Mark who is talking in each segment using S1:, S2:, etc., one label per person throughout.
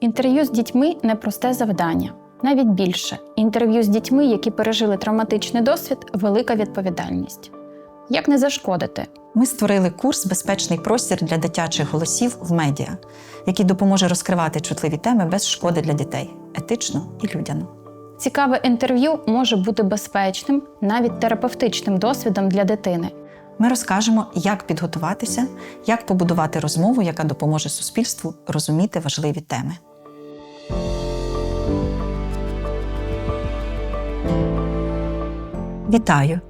S1: Інтерв'ю з дітьми непросте завдання. Навіть більше інтерв'ю з дітьми, які пережили травматичний досвід, велика відповідальність. Як не зашкодити?
S2: Ми створили курс Безпечний простір для дитячих голосів в медіа, який допоможе розкривати чутливі теми без шкоди для дітей, етично і людяно.
S1: Цікаве інтерв'ю може бути безпечним, навіть терапевтичним досвідом для дитини.
S2: Ми розкажемо, як підготуватися, як побудувати розмову, яка допоможе суспільству розуміти важливі теми. Вітаю!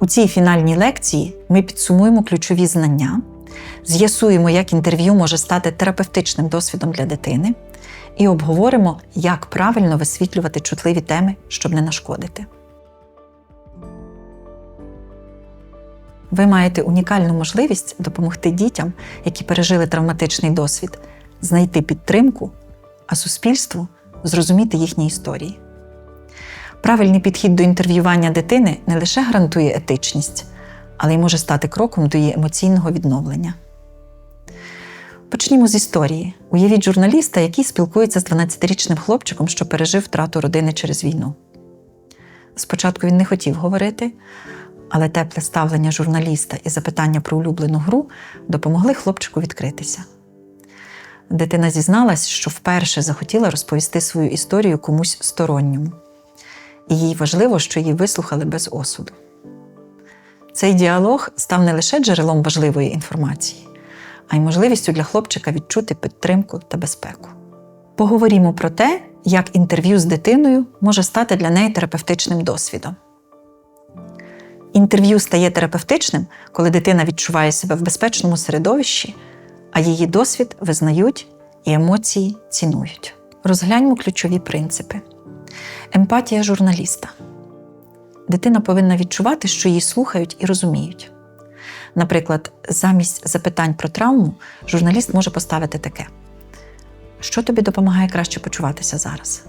S2: У цій фінальній лекції ми підсумуємо ключові знання, з'ясуємо, як інтерв'ю може стати терапевтичним досвідом для дитини, і обговоримо, як правильно висвітлювати чутливі теми, щоб не нашкодити. Ви маєте унікальну можливість допомогти дітям, які пережили травматичний досвід, знайти підтримку, а суспільству зрозуміти їхні історії. Правильний підхід до інтерв'ювання дитини не лише гарантує етичність, але й може стати кроком до її емоційного відновлення. Почнімо з історії. Уявіть журналіста, який спілкується з 12-річним хлопчиком, що пережив втрату родини через війну. Спочатку він не хотів говорити, але тепле ставлення журналіста і запитання про улюблену гру допомогли хлопчику відкритися. Дитина зізналась, що вперше захотіла розповісти свою історію комусь сторонньому, і їй важливо, що її вислухали без осуду. Цей діалог став не лише джерелом важливої інформації, а й можливістю для хлопчика відчути підтримку та безпеку. Поговоримо про те, як інтерв'ю з дитиною може стати для неї терапевтичним досвідом. Інтерв'ю стає терапевтичним, коли дитина відчуває себе в безпечному середовищі, а її досвід визнають і емоції цінують. Розгляньмо ключові принципи. Емпатія журналіста. Дитина повинна відчувати, що її слухають і розуміють. Наприклад, замість запитань про травму журналіст може поставити таке: Що тобі допомагає краще почуватися зараз?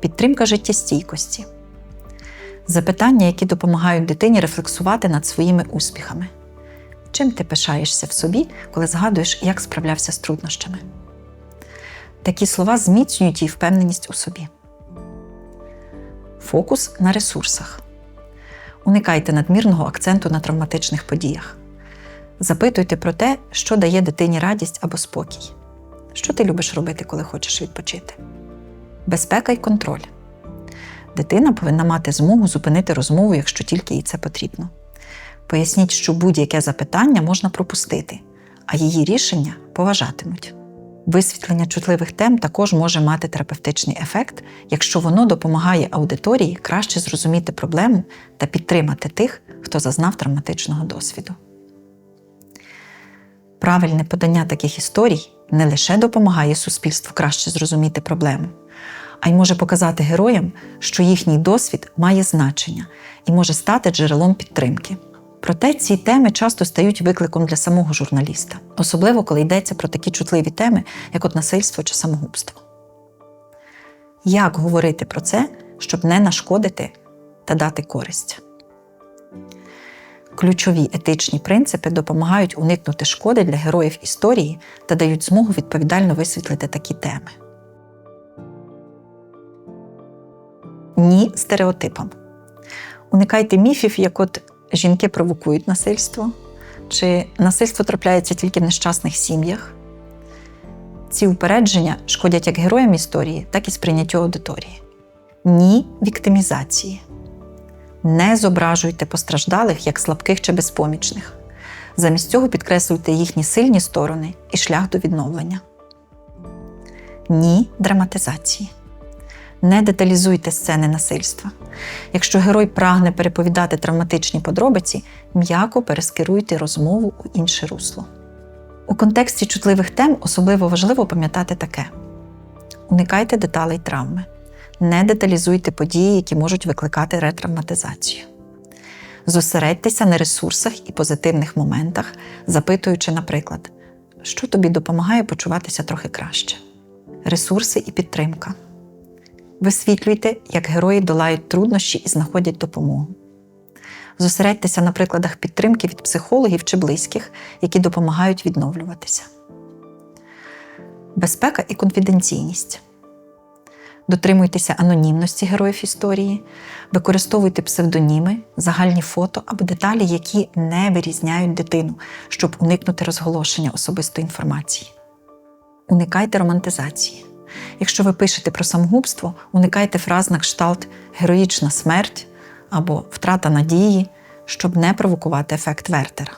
S2: Підтримка життєстійкості. Запитання, які допомагають дитині рефлексувати над своїми успіхами. Чим ти пишаєшся в собі, коли згадуєш, як справлявся з труднощами? Такі слова зміцнюють її впевненість у собі. Фокус на ресурсах. Уникайте надмірного акценту на травматичних подіях. Запитуйте про те, що дає дитині радість або спокій. Що ти любиш робити, коли хочеш відпочити? Безпека й контроль. Дитина повинна мати змогу зупинити розмову, якщо тільки їй це потрібно. Поясніть, що будь-яке запитання можна пропустити, а її рішення поважатимуть. Висвітлення чутливих тем також може мати терапевтичний ефект, якщо воно допомагає аудиторії краще зрозуміти проблему та підтримати тих, хто зазнав травматичного досвіду. Правильне подання таких історій не лише допомагає суспільству краще зрозуміти проблему, а й може показати героям, що їхній досвід має значення і може стати джерелом підтримки. Проте ці теми часто стають викликом для самого журналіста, особливо коли йдеться про такі чутливі теми, як от насильство чи самогубство. Як говорити про це, щоб не нашкодити та дати користь? Ключові етичні принципи допомагають уникнути шкоди для героїв історії та дають змогу відповідально висвітлити такі теми. Ні стереотипам. Уникайте міфів, як от жінки провокують насильство, чи насильство трапляється тільки в нещасних сім'ях. Ці упередження шкодять як героям історії, так і сприйняттю аудиторії. Ні віктимізації. Не зображуйте постраждалих як слабких чи безпомічних. Замість цього підкреслюйте їхні сильні сторони і шлях до відновлення. Ні драматизації. Не деталізуйте сцени насильства. Якщо герой прагне переповідати травматичні подробиці, м'яко перескеруйте розмову у інше русло. У контексті чутливих тем особливо важливо пам'ятати таке: уникайте деталей травми, не деталізуйте події, які можуть викликати ретравматизацію. Зосередьтеся на ресурсах і позитивних моментах, запитуючи, наприклад, що тобі допомагає почуватися трохи краще. Ресурси і підтримка. Висвітлюйте, як герої долають труднощі і знаходять допомогу. Зосередьтеся на прикладах підтримки від психологів чи близьких, які допомагають відновлюватися. безпека і конфіденційність. Дотримуйтеся анонімності героїв історії, використовуйте псевдоніми, загальні фото або деталі, які не вирізняють дитину, щоб уникнути розголошення особистої інформації. Уникайте романтизації. Якщо ви пишете про самогубство, уникайте фраз на кшталт героїчна смерть або втрата надії, щоб не провокувати ефект Вертера.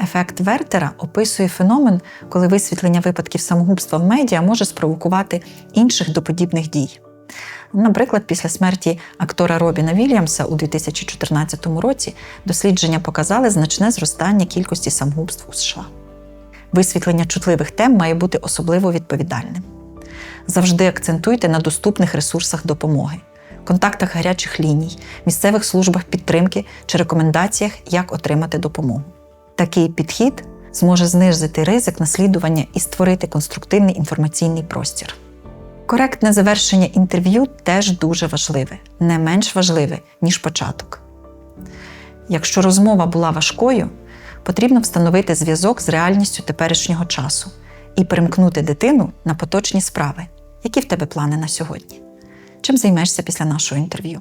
S2: Ефект Вертера описує феномен, коли висвітлення випадків самогубства в медіа може спровокувати інших до подібних дій. Наприклад, після смерті актора Робіна Вільямса у 2014 році дослідження показали значне зростання кількості самогубств у США. Висвітлення чутливих тем має бути особливо відповідальним. Завжди акцентуйте на доступних ресурсах допомоги, контактах гарячих ліній, місцевих службах підтримки чи рекомендаціях, як отримати допомогу. Такий підхід зможе знизити ризик наслідування і створити конструктивний інформаційний простір. Коректне завершення інтерв'ю теж дуже важливе, не менш важливе, ніж початок. Якщо розмова була важкою, потрібно встановити зв'язок з реальністю теперішнього часу і перемкнути дитину на поточні справи. Які в тебе плани на сьогодні? Чим займешся після нашого інтерв'ю?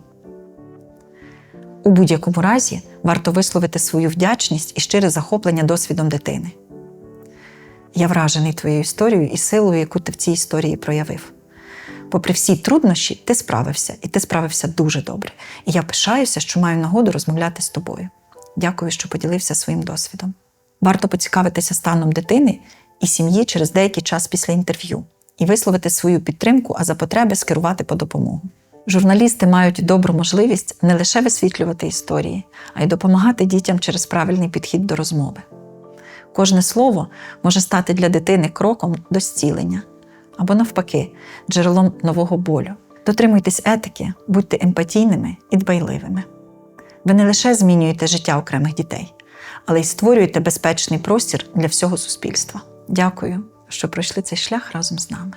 S2: У будь-якому разі варто висловити свою вдячність і щире захоплення досвідом дитини. Я вражений твоєю історією і силою, яку ти в цій історії проявив. Попри всі труднощі, ти справився, і ти справився дуже добре. І я пишаюся, що маю нагоду розмовляти з тобою. Дякую, що поділився своїм досвідом. Варто поцікавитися станом дитини і сім'ї через деякий час після інтерв'ю і висловити свою підтримку, а за потреби скерувати по допомогу. Журналісти мають добру можливість не лише висвітлювати історії, а й допомагати дітям через правильний підхід до розмови. Кожне слово може стати для дитини кроком до зцілення або, навпаки, джерелом нового болю. Дотримуйтесь етики, будьте емпатійними і дбайливими. Ви не лише змінюєте життя окремих дітей, але й створюєте безпечний простір для всього суспільства. Дякую, що пройшли цей шлях разом з нами.